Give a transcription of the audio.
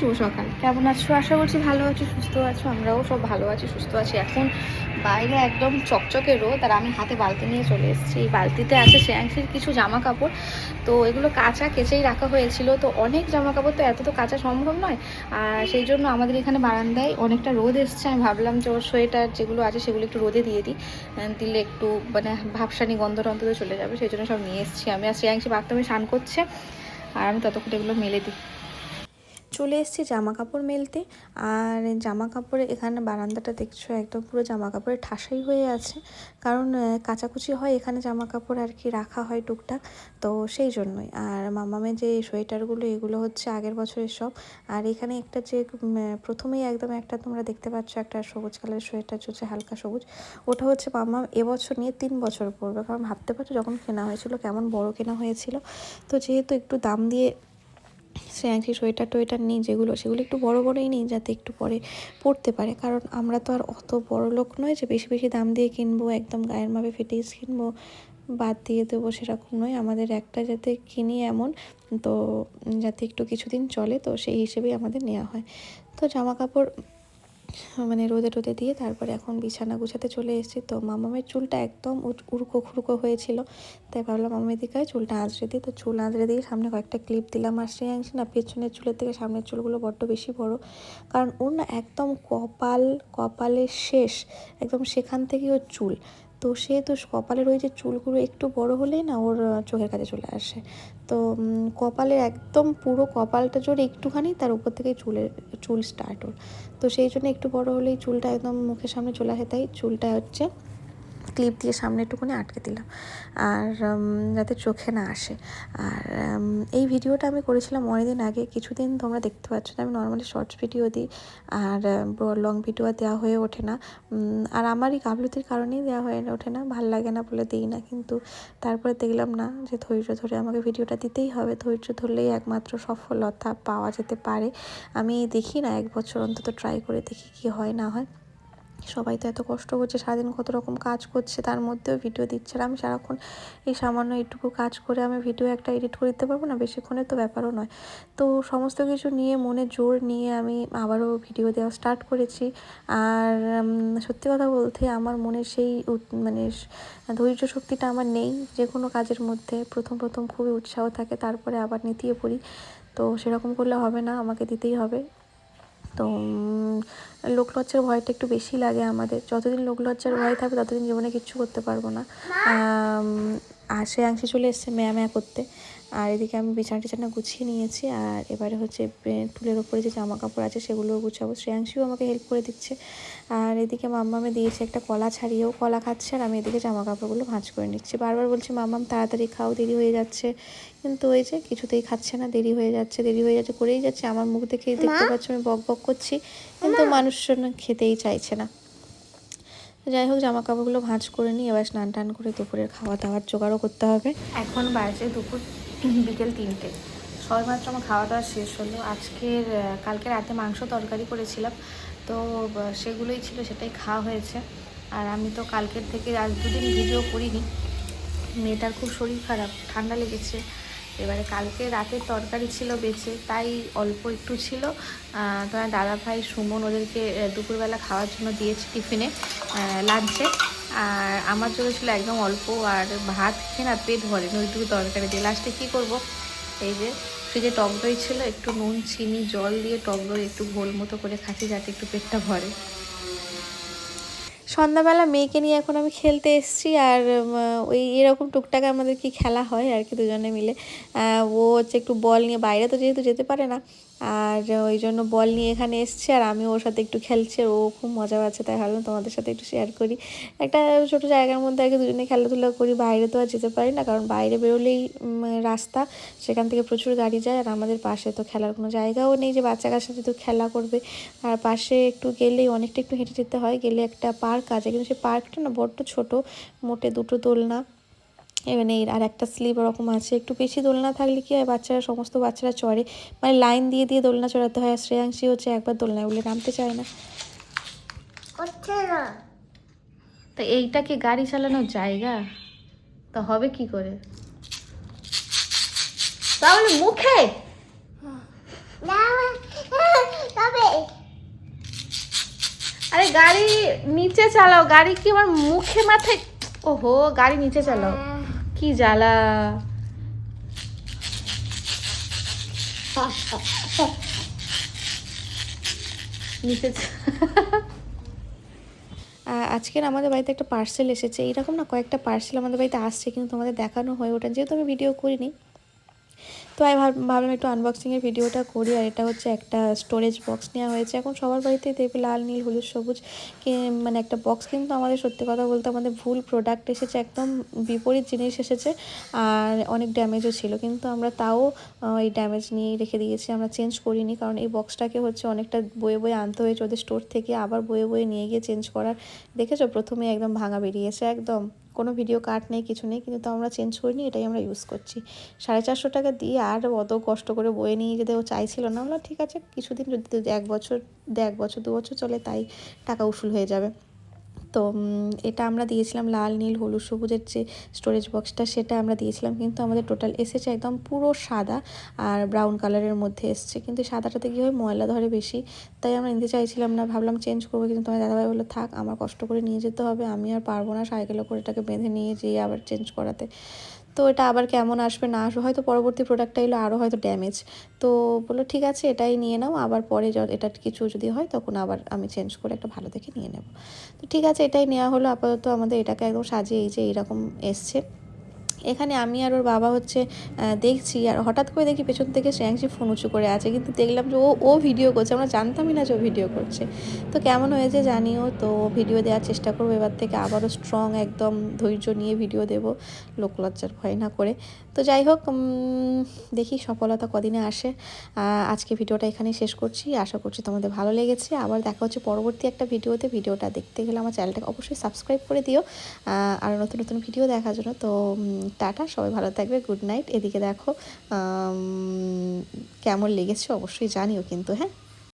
শুভ সকাল। কেমন আছো? আশা করছি ভালো আছো, সুস্থ আছো। আমরাও সব ভালো আছি, সুস্থ আছি। এখন বাইরে একদম চকচকে রোদ আর আমি হাতে বালতি নিয়ে চলে এসেছি। এই বালতিতে আছে শ্রেয়াংশীর কিছু জামা কাপড় তো এগুলো কাঁচা কেচেই রাখা হয়েছিল। তো অনেক জামা কাপড় তো এত তো কাঁচা সম্ভব নয়। আর সেই জন্য আমাদের এখানে বারান্দায় অনেকটা রোদ এসছে। আমি ভাবলাম যে ওর সোয়েটার যেগুলো আছে সেগুলো একটু রোদে দিয়ে দিই। দিলে একটু মানে ভাবসানি গন্ধ টন্ধ চলে যাবে। সেই জন্য সব নিয়ে এসেছি আমি। আর শ্রেয়াংশী বাথরুমে স্নান করছে। আর আমি ততক্ষণ এগুলো মেলে দিই। চলে এসেছি জামা কাপড় মেলতে। আর জামা কাপড়ে এখানে বারান্দাটা দেখছ একদম পুরো জামা কাপড়ে ঠাসাই হয়ে আছে। কারণ কাচাকুচি হয়, এখানে জামা কাপড় আর কি রাখা হয় টুকটাক। তো সেই জন্যই। আর মামামের যে সোয়েটারগুলো, এগুলো হচ্ছে আগের বছরের সব। আর এখানে একটা যে প্রথমেই একদম একটা তোমরা দেখতে পাচ্ছ, একটা সবুজ কালারের সোয়েটার হচ্ছে হালকা সবুজ। ওটা হচ্ছে মামাম এবছর নিয়ে তিন বছর পড়বে। কারণ ভাবতে পারছ যখন কেনা হয়েছিল, কেমন বড় কেনা হয়েছিল। তো যেহেতু একটু দাম দিয়ে শ্রেয়াংশী সোয়েটার টোয়েটার নিই, যেগুলো, সেগুলো একটু বড় বড়ই নিই যাতে একটু পরে পরতে পারে। কারণ আমরা তো আর অত বড় লোক নয় যে বেশি বেশি দাম দিয়ে কিনবো, একদম গায়ের মাপে ফিটিংস কিনবো, বাদ দিয়ে দেবো সেরকম নয়। আমাদের একটা যাতে কিনি এমন, তো যাতে একটু কিছুদিন চলে, তো সেই হিসেবেই আমাদের নেওয়া হয়। তো জামা কাপড় মানে রোদে টোদে দিয়ে তারপরে এখন বিছানা গুছাতে চলে এসেছি। তো মামামের চুলটা একদম উড়কো খুড়কো হয়েছিল। তাই ভাবলাম মামামের দিকে চুলটা আঁচড়ে দিই। তো চুল আঁচড়ে দিয়ে সামনে কয়েকটা ক্লিপ দিলাম। আর সেই শ্রেয়াংশী না পেছনের চুলের থেকে সামনের চুলগুলো বড্ড বেশি বড়। কারণ ওর না একদম কপাল, কপালের শেষ, একদম সেখান থেকেই ওর চুল। তো সে তো কপালের ওই যে চুলগুলো একটু বড় হলেই না ওর চোখের কাছে চলে আসে। তো কপালের একদম পুরো কপালটা জোরে একটুখানি তার উপর থেকে চুলের, চুল স্টার্ট ওর। তো সেই জন্য একটু বড় হলেই চুলটা একদম মুখের সামনে চলে আসে, তাই চুলটা হচ্ছে ক্লিপ দিয়ে সামনে একটুখানি আটকে দিলাম। আর যাতে চোখে না আসে। আর এই ভিডিওটা আমি করেছিলাম অনেকদিন আগে। কিছুদিন তোমরা দেখতে পাচ্ছ না, আমি নর্মালি শর্টস ভিডিও দিই। আর লং ভিডিও দেওয়া হয়ে ওঠে না। আর আমারই গাফলতির কারণেই দেওয়া হয়ে ওঠে না। ভালো লাগে না বলে দিই না, কিন্তু তারপরে দেখলাম না যে ধৈর্য ধরে আমাকে ভিডিওটা দিতেই হবে। ধৈর্য ধরলেই একমাত্র সফলতা পাওয়া যেতে পারে। আমি দেখি না, এক বছর অন্তত ট্রাই করে দেখি কি হয়, না হয়। সবাই তো এত কষ্ট করছে, সারাদিন কত রকম কাজ করছে, তার মধ্যেও ভিডিও দিচ্ছে আর আমি সারাক্ষণ এই সামান্য এইটুকু কাজ করে আমি ভিডিও একটা এডিট করে দিতে পারব না? বেশিক্ষণের তো ব্যাপারও নয়। তো সমস্ত কিছু নিয়ে মনে জোর নিয়ে আমি আবারও ভিডিও দেওয়া স্টার্ট করেছি। আর সত্যি কথা বলতে আমার মনে সেই মানে ধৈর্য শক্তিটা আমার নেই যে কোনো কাজের মধ্যে। প্রথম প্রথম খুবই উৎসাহ থাকে, তারপরে আবার নেতিয়ে পড়ি। তো সেরকম করলে হবে না, আমাকে দিতেই হবে। তো লোকলজ্জার ভয়টা একটু বেশি লাগে আমাদের। যতদিন লোকলজ্জার ভয় থাকবে, ততদিন জীবনে কিচ্ছু করতে পারব না। আর শ্রেয়াংশী চলে এসছে ম্যা ম্যা করতে। আর এদিকে আমি বিছানা টিছানা গুছিয়ে নিয়েছি আর এবারে হচ্ছে টুলের ওপরে যে জামা কাপড় আছে সেগুলোও গুছাবো। শ্রেয়াংশীও আমাকে হেল্প করে দিচ্ছে। আর এদিকে মাম্মামে দিয়েছে একটা কলা ছাড়িয়েও কলা খাচ্ছে আর আমি এদিকে জামা কাপড়গুলো ভাঁজ করে নিচ্ছি। বারবার বলছি মাম্মাম তাড়াতাড়ি খাও দেরি হয়ে যাচ্ছে। কিন্তু ওই যে কিছুতেই খাচ্ছে না দেরি হয়ে যাচ্ছে দেরি হয়ে যাচ্ছে করেই যাচ্ছে। আমার মুখ দেখেই দেখতে পাচ্ছি আমি বক বক করছি। কিন্তু মানুষজন খেতেই চাইছে না। যাই হোক জামা কাপড়গুলো ভাঁজ করে নিই। এবার স্নান টান করে দুপুরের খাওয়া দাওয়ার জোগাড়ও করতে হবে। এখন বাজে দুপুর, বিকেল তিনটে। সবেমাত্র আমার খাওয়া দাওয়া শেষ হলো। আজকের কালকে রাতে মাংস তরকারি করেছিলাম। তো সেগুলোই ছিল, সেটাই খাওয়া হয়েছে। আর আমি তো কালকের থেকে আজ দুদিন ভিডিও করিনি। মেয়েটার খুব শরীর খারাপ, ঠান্ডা লেগেছে। এবারে কালকে রাতের তরকারি ছিল বেঁচে তাই অল্প একটু ছিল। তোমার দাদা ভাই সুমন ওদেরকে দুপুরবেলা খাওয়ার জন্য দিয়েছি টিফিনে লাঞ্চে আর আমার জন্য ছিল একদম অল্প, আর ভাত খেয়ে না পেট ভরেনি ওইটুকু তরকারি দিয়ে। লাস্টে কী করব? এই যে ফ্রিজে টক দই ছিল, একটু নুন, চিনি, জল দিয়ে টক দই একটু ঘোল মতো করে খাচ্ছি যাতে একটু পেটটা ভরে। সন্ধ্যাবেলা মেয়েকে নিয়ে এখন আমি খেলতে এসছি আর ওই এরকম টুকটাক আমাদের কি খেলা হয় আর কি দুজনে মিলে। ও হচ্ছে একটু বল নিয়ে বাইরে তো যেহেতু যেতে পারে না আর ওই জন্য বল নিয়ে এখানে এসছে আর আমি ওর সাথে একটু খেলছে ও খুব মজা পাচ্ছে, তাই ভাবলাম তোমাদের সাথে একটু শেয়ার করি। একটা ছোটো জায়গার মধ্যে আগে দুজনে খেলাধুলা করি, বাইরে তো আর যেতে পারি না, কারণ বাইরে বেরোলেই রাস্তা, সেখান থেকে প্রচুর গাড়ি যায় আর আমাদের পাশে তো খেলার কোনো জায়গাও নেই যে বাচ্চা কাচ্চা তো খেলা করবে, আর পাশে একটু গেলেই অনেকটা একটু হেঁটে যেতে হয়, গেলে একটা পার্ক আছে, কিন্তু সেই পার্কটা না বড্ড ছোট, মোটে দুটো দোলনা মানে আর একটা স্লিপ ওরকম আছে। একটু বেশি দোলনা থাকলে কি হয় বাচ্চারা সমস্ত বাচ্চারা চড়ে। মানে লাইন দিয়ে দিয়ে দোলনা চড়াতে হয় আর শ্রেয়াংশী হচ্ছে একবার দোলনায় উলে নামতে চায় না। তো এইটা কি গাড়ি চালানোর জায়গা? তো হবে কি করে? তাহলে মুখে! আরে গাড়ি নিচে চালাও। গাড়ি কি আমার মুখে মাথায়? ওহো গাড়ি নিচে চালাও। কি জ্বালা। আজকের আমাদের বাড়িতে একটা পার্সেল এসেছে। এইরকম না কয়েকটা পার্সেল আমাদের বাড়িতে আসছে, কিন্তু তোমাদের দেখানো হয়ে ওঠে যেহেতু আমি ভিডিও করিনি তো আমি ভাব- ভাবলাম একটু আনবক্সিংয়ের ভিডিওটা করি, আর এটা হচ্ছে একটা স্টোরেজ বক্স নেওয়া হয়েছে। এখন সবার বাড়িতেই দেখবে লাল, নীল, হলুদ, সবুজ মানে একটা বক্স কিন্তু আমাদের সত্যি কথা বলতে আমাদের ভুল প্রোডাক্ট এসেছে, একদম বিপরীত জিনিস এসেছে, আর অনেক ড্যামেজও ছিল। কিন্তু আমরা তাও এই ড্যামেজ নিয়ে রেখে দিয়েছি, আমরা চেঞ্জ করিনি, কারণ এই বক্সটাকে হচ্ছে অনেকটা বয়ে বয়ে আনতে হয়েছে ওদের স্টোর থেকে, আবার বয়ে বয়ে নিয়ে গিয়ে চেঞ্জ করার। দেখেছ? প্রথমে একদম ভাঙা বেরিয়েছে, একদম। কোনো ভিডিও কাট নেই, কিছু নেই, কিন্তু তো আমরা চেঞ্জ করিনি, এটাই আমরা ইউজ করছি। সাড়ে চারশো টাকা দিয়ে আর অত কষ্ট করে বয়ে নিয়ে যেতে ও চাইছিল না বললাম ঠিক আছে, কিছুদিন যদি এক বছর দেড় বছর, দু বছর চলে তাই টাকা উসুল হয়ে যাবে। তো এটা আমরা দিয়েছিলাম লাল, নীল, হলুদ, সবুজের যে স্টোরেজ বক্সটা সেটা আমরা দিয়েছিলাম। কিন্তু আমাদের টোটাল এসেছে একদম পুরো সাদা আর ব্রাউন কালারের মধ্যে এসছে। কিন্তু সাদাটাতে কী হয়? ময়লা ধরে বেশি। তাই আমরা নিতে চাইছিলাম না। ভাবলাম চেঞ্জ করব। কিন্তু তোমার দাদাভাই বলল, থাক, আমার কষ্ট করে নিয়ে যেতে হবে। আমি আর পারব না সাইকেলে করে এটাকে বেঁধে নিয়ে যেয়ে আবার চেঞ্জ করাতে। তো এটা আবার কেমন আসবে না আসবে? হয়তো পরবর্তী প্রোডাক্টটা এলো আরও হয়তো ড্যামেজ তো বলল, ঠিক আছে, এটাই নিয়ে নাও। আবার পরে এটা কিছু যদি হয়, তখন আবার আমি চেঞ্জ করে একটা ভালো দেখে নিয়ে নেব। তো ঠিক আছে, এটাই নেওয়া হলো। আপাতত আমাদের এটাকে একদম সাজিয়ে এই যে, এইরকম এসছে। এখানে আমি আর ওর বাবা হচ্ছে দেখছি আর হঠাৎ করে দেখি পেছন থেকে শ্রেয়াংশী ফোন উঁচু করে আছে। কিন্তু দেখলাম যে ও ও ভিডিও করছে, আমরা জানতামই না যে ও ভিডিও করছে। তো কেমন হয়েছে জানিও? তো ভিডিও দেওয়ার চেষ্টা করব। এবার থেকে আবারও স্ট্রং একদম ধৈর্য নিয়ে ভিডিও দেব। লোকলজ্জার ভয় না করে। তো যাই হোক দেখি সফলতা কদিনে আসে। আজকে ভিডিওটা এখানেই শেষ করছি। আশা করছি তোমাদের ভালো লেগেছে। আবার দেখা হচ্ছে পরবর্তী একটা ভিডিওতে ভিডিওটা দেখতে গেলে আমার চ্যানেলটাকে অবশ্যই সাবস্ক্রাইব করে দিও। আর নতুন নতুন ভিডিও দেখার জন্য। তো টাটা সবাই ভালো থাকবে গুড নাইট। এদিকে দেখো কেমন লেগেছে অবশ্যই জানিও কিন্তু হ্যাঁ?